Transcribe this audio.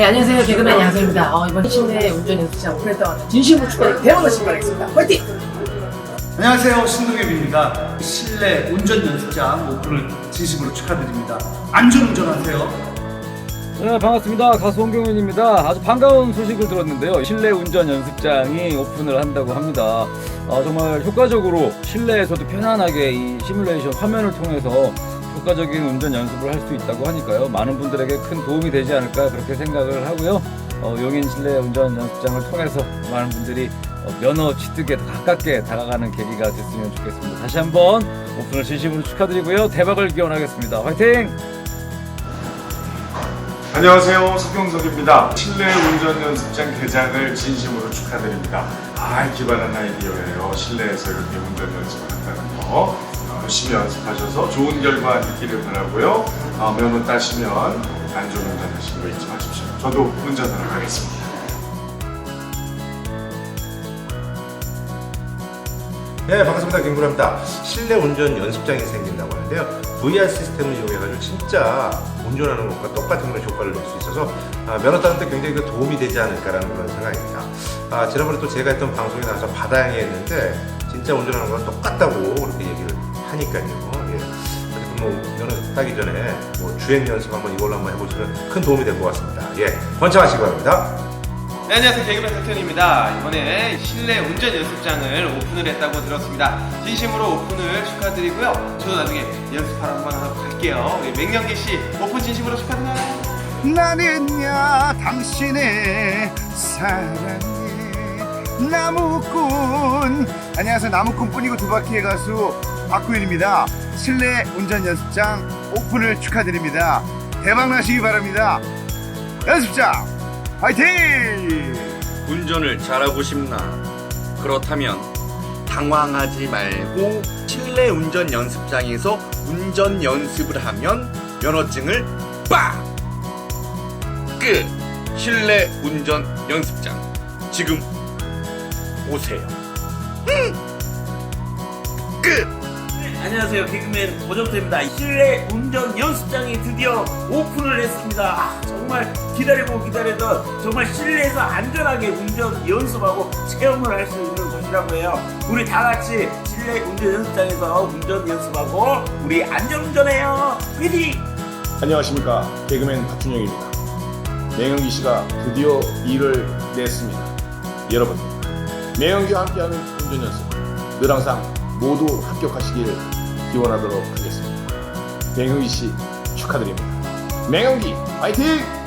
네, 안녕하세요. 개그맨 양세입니다. 어, 이번 신내 운전 연습장 하는 진심으로 축하드리고 대박 나시기 바라겠습니다. 화이팅! 안녕하세요 신동엽입니다 실내 운전 연습장 오픈을 진심으로 축하드립니다 안전운전하세요 네, 반갑습니다. 가수 홍경윤입니다. 아주 반가운 소식을 들었는데요. 실내 운전 연습장이 오픈을 한다고 합니다. 아, 정말 효과적으로 실내에서도 편안하게 이 시뮬레이션 화면을 통해서 효과적인 운전 연습을 할 수 있다고 하니까요. 많은 분들에게 큰 도움이 되지 않을까 그렇게 생각을 하고요. 어, 용인 실내 운전 연습장을 통해서 많은 분들이 어, 면허 취득에 더 가깝게 다가가는 계기가 됐으면 좋겠습니다. 다시 한번 오픈을 진심으로 축하드리고요. 대박을 기원하겠습니다. 화이팅! 안녕하세요. 서경석입니다. 실내 운전 연습장 개장을 진심으로 축하드립니다. 아, 기발한 아이디어예요. 실내에서 이렇게 운전 연습을 한다는 거. 어, 열심히 연습하셔서 좋은 결과 있기를 바라고요. 어, 면허 따시면 안전 운전하시는 거 잊지 마십시오. 저도 운전하러 가겠습니다. 네 반갑습니다 김구라입니다 실내 운전 연습장이 생긴다고 하는데요 VR 시스템을 이용해가지고 진짜 운전하는 것과 똑같은 그런 효과를 낼 수 있어서 아, 면허 따는 데 굉장히 그 도움이 되지 않을까라는 그런 생각입니다 아, 지난번에 또 제가 했던 방송에 나와서 바다양에 했는데 진짜 운전하는 거랑 똑같다고 그렇게 얘기를 하니까요 예. 그래서 뭐 면허 따기 전에 뭐 주행 연습 한번 이걸로 한번 해보시면 큰 도움이 될 것 같습니다 예 번창하시기 바랍니다 네, 안녕하세요. 개그맨 석현입니다. 이번에 실내 운전 연습장을 오픈을 했다고 들었습니다. 진심으로 오픈을 축하드리고요. 저도 나중에 연습하러 한번 하러 갈게요. 우리 맹영기 씨 오픈 진심으로 축하드려요. 나는야 당신의 사랑의 나무꾼. 안녕하세요. 나무꾼뿐이고 두바퀴의 가수 박구윤입니다. 실내 운전 연습장 오픈을 축하드립니다. 대박나시기 바랍니다. 연습장 화이팅! 운전을 잘하고 싶나? 그렇다면 당황하지 말고 실내 운전 연습장에서 운전 연습을 하면 면허증을 빡! 끝! 실내 운전 연습장. 지금 오세요. 끝! 안녕하세요 개그맨 고정태입니다 실내 운전 연습장이 드디어 오픈을 했습니다 아, 정말 기다리고 기다리던 정말 실내에서 안전하게 운전 연습하고 체험을 할 수 있는 곳이라고 해요 우리 다 같이 실내 운전 연습장에서 운전 연습하고 우리 안전운전해요 화이팅! 안녕하십니까 개그맨 박준영입니다. 매영기 씨가 드디어 일을 냈습니다. 여러분 매영기와 함께하는 운전 연습 늘 항상 모두 합격하시길 기원하도록 하겠습니다. 매영기 씨 축하드립니다. 매영기 화이팅!